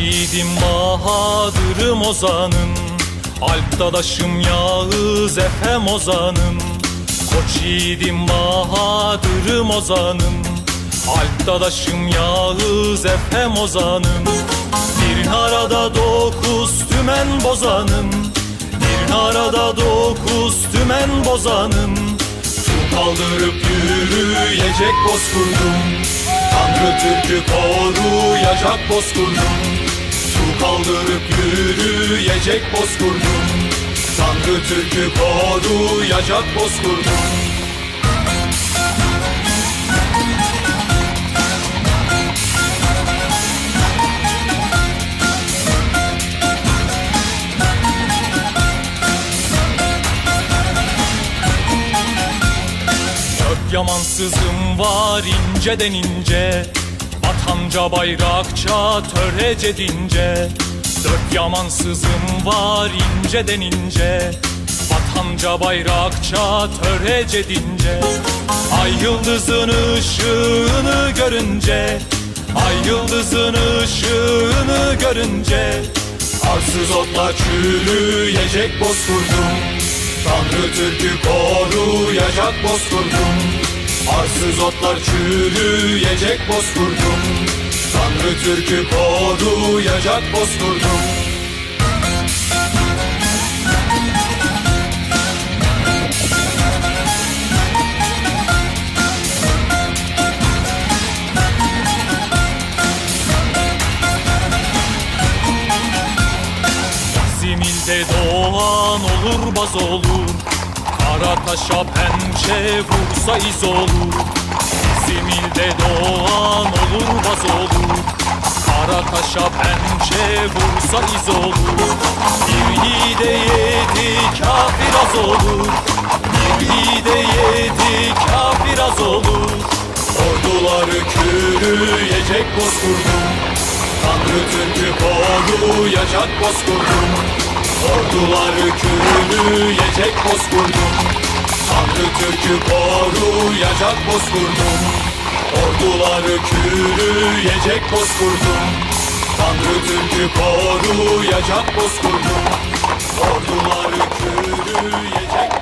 yiğidim Bahadır'ım ozanım Alp dadaşım Yağız Efem ozanım Koç yiğidim Bahadır'ım ozanım Alp dadaşım Yağız Efem ozanım Bir narada dokuz tümen bozanım. Bir narada dokuz tümen bozanım. Su kaldırıp yürüyecek bozkurdum. Tanrı Türk'ü koruyacak bozkurdum kaldırıp yürüyecek bozkurdum. Tanrı Türk'ü koruyacak bozkurdum. Dört yamansızım var inceden ince. Vatanca bayrakça törece dince Dört yamansızım var inceden ince Vatanca bayrakça törece dince. Ay yıldızın ışığını görünce. Ay yıldızın ışığını görünce. Arsız otla çürüyecek bozkurdum. Tanrı Türk'ü koruyacak bozkurdum. Arsız otlar çürüyecek bozkurdum. Tanrı Türk'ü koruyacak bozkurdum Zimilde doğan olur baz olur. Kara taşa pençe vursa iz olur. Zimilde doğan olur baz olur Kara taşa pençe vursa iz olur. Bir yiğide yedi kafir az olur. Bir yiğide yedi kafir az olur. Orduları kürüyecek bozkurdum. Tanrı Türk'ü koruyacak bozkurdum. Orduları kürüyecek bozkurdum. Tanrı Türk'ü koruyacak bozkurdum Ordular ökürüyecek bozkurdum Tanrı Türk'ü koruyacak bozkurdum Ordular ökürüyecek